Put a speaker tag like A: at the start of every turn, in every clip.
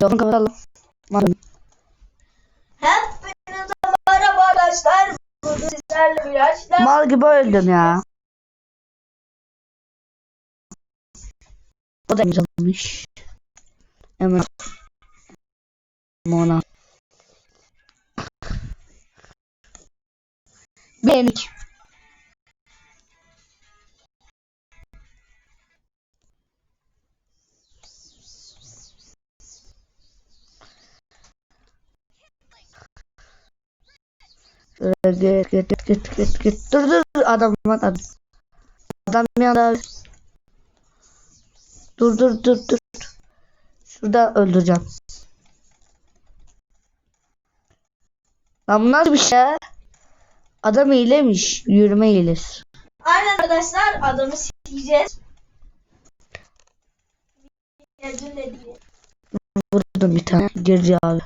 A: Yok kapatalım. Madem.
B: Hepinize merhaba arkadaşlar. Bugün sizlerle biraz
A: Mal gibi öldüm ya. O da güzelmiş. Hemen ona. Beğendik. Git git git git git. Dur dur adam var adam. Adam yanında. Dur dur dur dur. Şurada öldüreceğim. Lan bu nasıl bir şey? Adam iyilemiş. Yürüme iyilesi.
B: Aynen arkadaşlar adamı sileceğiz.
A: Vurdum bir tane. Geri abi.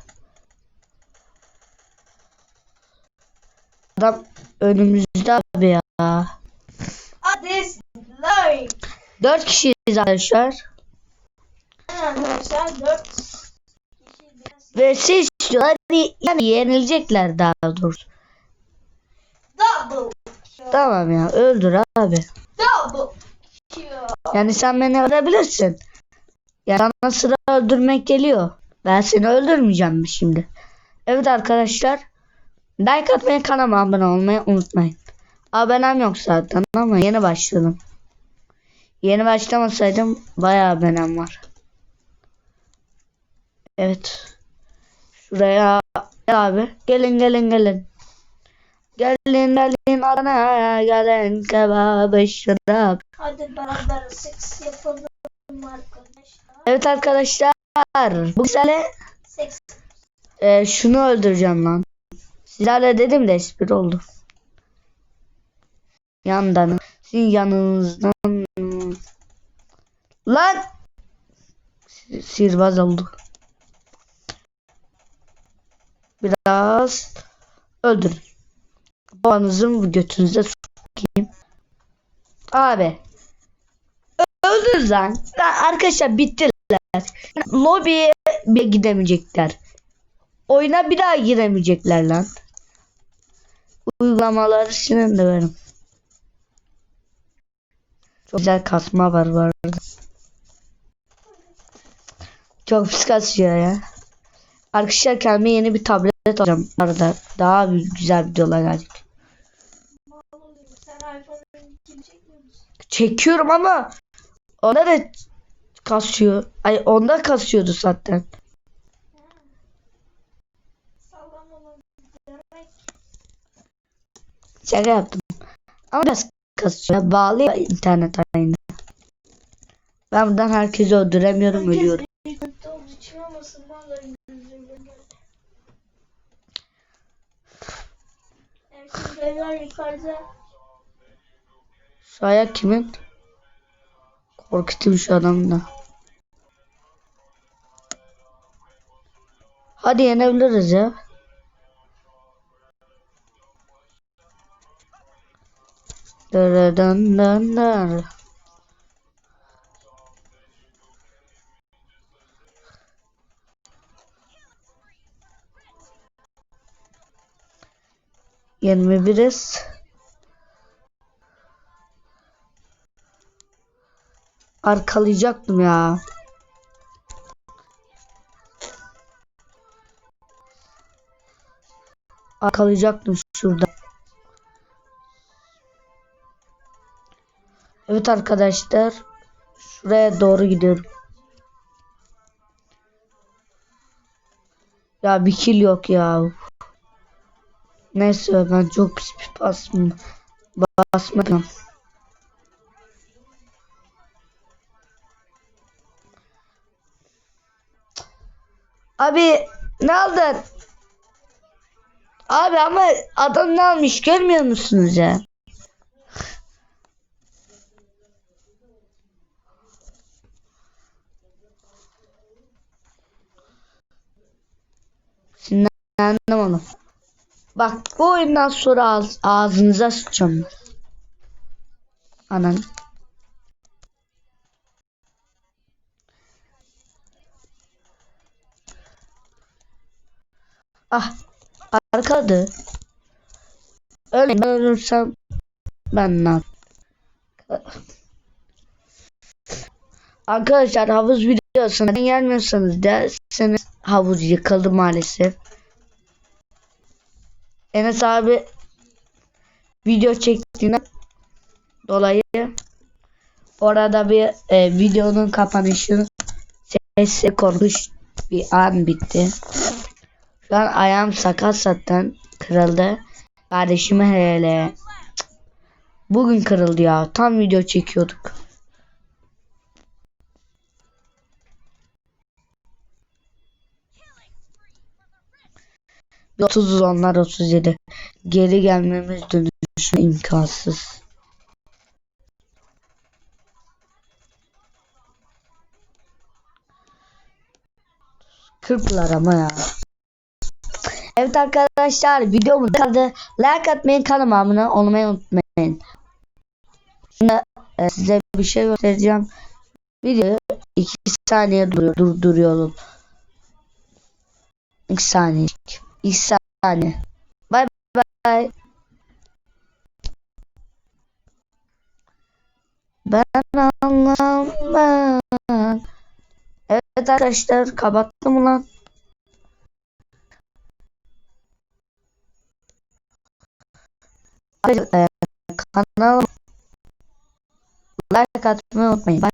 A: Adam önümüzde abi ya. Dört kişiyiz arkadaşlar.
B: Arkadaşlar 4 kişi
A: Ve siz istiyorlar. Yani yenilecekler daha doğrusu.
B: double.
A: Tamam ya öldür abi.
B: Double.
A: Yani sen beni öldürebilirsin. Ya sana sıra öldürmek geliyor. Ben seni öldürmeyeceğim mi şimdi? Evet arkadaşlar. Like atmayı kanalıma abone olmayı unutmayın. Abonem yok zaten ama yeni başladım. Yeni başlamasaydım bayağı abonem var. Evet. Şuraya abi. Gelin gelin gelin. Gelin gelin Adana'ya gelin kebabı şırap.
B: Hadi beraber seks yapalım arkadaşlar.
A: Evet arkadaşlar. Bu güzelle
B: Seks.
A: e, şunu öldüreceğim lan. Sizlerle dedim de espri oldu. Yandan. Sizin yanınızdan. Lan. Si- Sihirbaz oldu. Biraz öldürün. Babanızın götünüze sokayım. Abi. Öldür lan. Lan arkadaşlar bittiler. Lobiye gidemeyecekler. Oyuna bir daha giremeyecekler lan. Uygulamaları senin de benim. Çok güzel kasma var arada. Çok pis kasıyor ya. Arkadaşlar kendime yeni bir tablet alacağım. Arada daha güzel videolar gelecek. Çekiyorum ama onda da kasıyor. Ay onda kasıyordu zaten. Şaka yaptım. Ama biraz kasıyor. Bağlı ya internet aynı. Ben buradan herkesi öldüremiyorum ölüyorum.
B: Beyler yukarıda.
A: Şu ayak kimin? Korkutayım şu adamı da. Hadi yenebiliriz ya. Dırıdın dın dın. Yirmi biriz. Arkalayacaktım ya. Arkalayacaktım şurada. Evet arkadaşlar. Şuraya doğru gidiyorum. Ya bir kill yok ya. Neyse ben çok pis bir basma basmadım. Abi ne aldın? Abi ama adam ne almış görmüyor musunuz ya? Sinirlendim onu. Bak bu oyundan sonra ağz, ağzınıza sıçacağım. Anan. Ah arkadı. Örneğin ben ölürsem ben ne Arkadaşlar havuz videosuna gelmiyorsanız derseniz havuz yıkıldı maalesef. Enes abi video çektiğine dolayı orada bir e, videonun kapanışını sesle korkunç bir an bitti. Şu an ayağım sakat zaten kırıldı. Kardeşime hele. Bugün kırıldı ya. Tam video çekiyorduk. 30 onlar 37. Geri gelmemiz dönüşü imkansız. Kırptılar ama ya. Evet arkadaşlar videomuz kaldı. Like atmayı kanalıma abone olmayı unutmayın. Şimdi e, size bir şey göstereceğim. Videoyu 2 saniye duruyor, durduruyorum. 2 saniye. 2 saniye. Bay bay. Ben anlamam. Evet arkadaşlar kapattım lan. Kanal like atmayı unutmayın. Bay